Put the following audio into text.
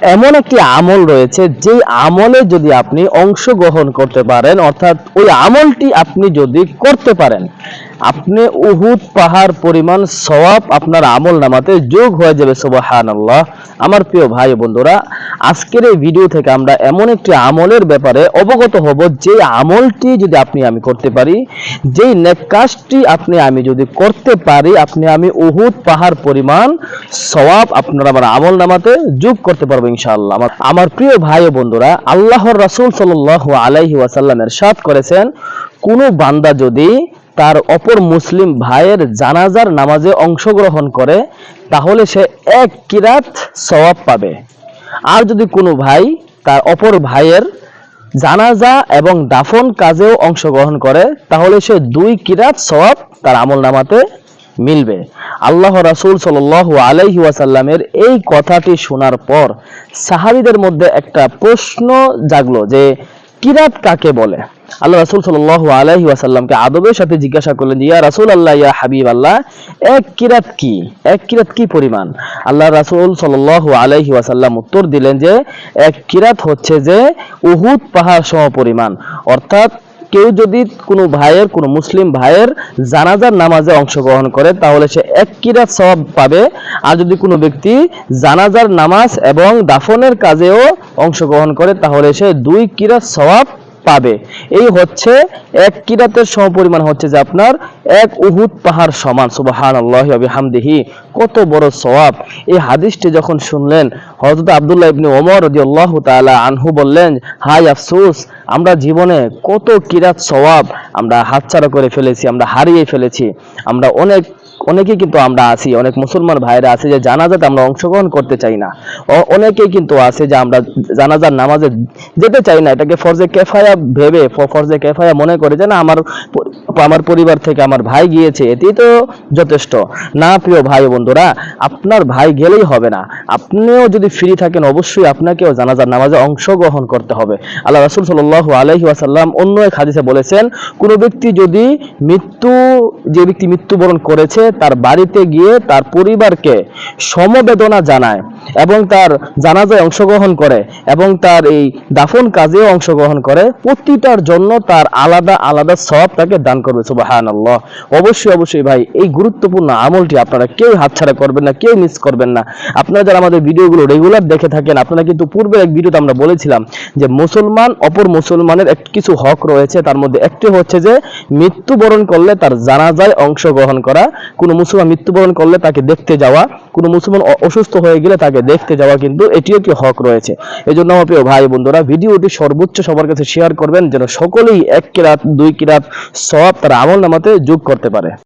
এমন একটি আমল রয়েছে যে আমলে যদি আপনি অংশগ্রহণ করতে পারেন, অর্থাৎ ওই আমলটি আপনি যদি করতে পারেন। আপনি উহুদ পাহাড় পরিমাণ সওয়াব আপনার আমল নামাতে যোগ হয়ে যাবে সুবহান আল্লাহ আমার প্রিয় ভাই বন্ধুরা, আজকের এই ভিডিও থেকে আমরা এমন একটি আমলের ব্যাপারে অবগত হব যে আমলটি যদি আপনি আমি করতে পারি, যেই নেক কাজটি আপনি আমি যদি করতে পারি, আপনি আমি উহুদ পাহাড় পরিমাণ সওয়াব আপনার আমার আমল নামাতে যোগ করতে পারব ইনশাআল্লাহ। আমার প্রিয় ভাই বন্ধুরা, আল্লাহর রাসূল সাল্লাল্লাহু আলাইহি ওয়াসাল্লামের সাথ করেছেন, কোনো বান্দা যদি তার অপর মুসলিম ভাইয়ের জানাজার নামাজে অংশগ্রহণ করে, তাহলে সে এক কিরাত সওয়াব পাবে। আর যদি কোনো ভাই তার অপর ভাইয়ের জানাজা এবং দাফন কাজেও অংশগ্রহণ করে, তাহলে সে দুই কিরাত সওয়াব তার আমল নামাতে মিলবে। আল্লাহ রাসুল সাল্লাল্লাহু আলাইহি ওয়াসাল্লামের এই কথাটি শোনার পর সাহাবীদের মধ্যে একটা প্রশ্ন জাগলো যে কিরাত কাকে বলে? আল্লাহ রাসুল সাল আলহি ওয়াসাল্লামকে আদবের সাথে জিজ্ঞাসা করলেন, ইয়া রাসুল আল্লাহ ইয়া হাবিব আল্লাহ এক কিরাত কি? এক কিরাত কি পরিমাণ? আল্লাহ রাসুল সাল আলহি ওয়াসাল্লাম উত্তর দিলেন যে, এক কিরাত হচ্ছে যে, উহুদ পাহাড় সম পরিমাণ। অর্থাৎ কেউ যদি কোনো ভাইয়ের, কোনো মুসলিম ভাইয়ের জানাজার নামাজে অংশগ্রহণ করে, তাহলে সে এক কিরাত সওয়াব পাবে। আর যদি কোনো ব্যক্তি জানাজার নামাজ এবং দাফনের কাজেও অংশগ্রহণ করে, তাহলে সে দুই কিরাত সওয়াব পাবে। এই হচ্ছে এক কিরাতের সমপরিমাণ হচ্ছে যে আপনার এক উহুদ পাহাড় সমান সুবাহান আল্লাহ হামদিহি কত বড় সওয়াব। এই হাদিসটি যখন শুনলেন, হযরত আবদুল্লাহ ইবনে ওমর রাদিয়াল্লাহু তাআলা আনহু বললেন হাই আফসুস, আমরা জীবনে কত কিরাত সওয়াব আমরা হাতছাড়া করে ফেলেছি, আমরা হারিয়ে ফেলেছি। আমরা অনেক অনেকেই কিন্তু আমরা আছি, অনেক মুসলমান ভাইরা আছে যে জানাজাতে আমরা অংশগ্রহণ করতে চাই না। অনেকেই কিন্তু আছে যে আমরা জানাজার নামাজে যেতে চাই না। এটাকে ফরজে কেফায়া ভেবে ফরজে কেফায়া মনে করে যে না, আমার আমার পরিবার থেকে আমার ভাই গিয়েছে এতেই তো যথেষ্ট। না, প্রিয় ভাই বন্ধুরা, আপনার ভাই গেলেই হবে না। আপনিও যদি ফ্রি থাকেন, অবশ্যই আপনাকেও জানাজার নামাজে অংশগ্রহণ করতে হবে। আল্লাহ রাসুল সাল্লাল্লাহু আলাইহি আসাল্লাম অন্য এক হাদিসে বলেছেন, কোনো ব্যক্তি যদি মৃত্যু, যে ব্যক্তি মৃত্যুবরণ করেছে তার বাড়িতে গিয়ে তার পরিবারকে সমবেদনা জানায়। এবং তার জানাজায় অংশগ্রহণ করে এবং তার এই দাফন কাজেও অংশগ্রহণ করে, প্রতিটার জন্য তার আলাদা আলাদা সব তাকে দান করবে সুবাহান আল্লাহ অবশ্যই অবশ্যই ভাই, এই গুরুত্বপূর্ণ আমলটি আপনারা কেউ হাতছাড়া করবেন না, কেউ মিস করবেন না। আপনারা যারা আমাদের ভিডিওগুলো রেগুলার দেখে থাকেন, আপনারা কিন্তু পূর্বের এক ভিডিওতে আমরা বলেছিলাম যে মুসলমান, অপর মুসলমানের এক কিছু হক রয়েছে, তার মধ্যে একটি হচ্ছে যে মৃত্যুবরণ করলে তার জানাজায় অংশগ্রহণ করা, কোনো মুসলমান মৃত্যুবরণ করলে তাকে দেখতে যাওয়া, কোনো মুসলমান অসুস্থ হয়ে গেলে তাকে দেখতে যাওয়া কিন্তু এটিও কি হক রয়েছে। এই জন্য আমার প্রিয় ভাই বন্ধুরা, ভিডিওটি সর্বোচ্চ সবার কাছে শেয়ার করবেন, যেন সকলেই এক কিরাত দুই কিরাত সব তারা আমল নামাতে যোগ করতে পারে।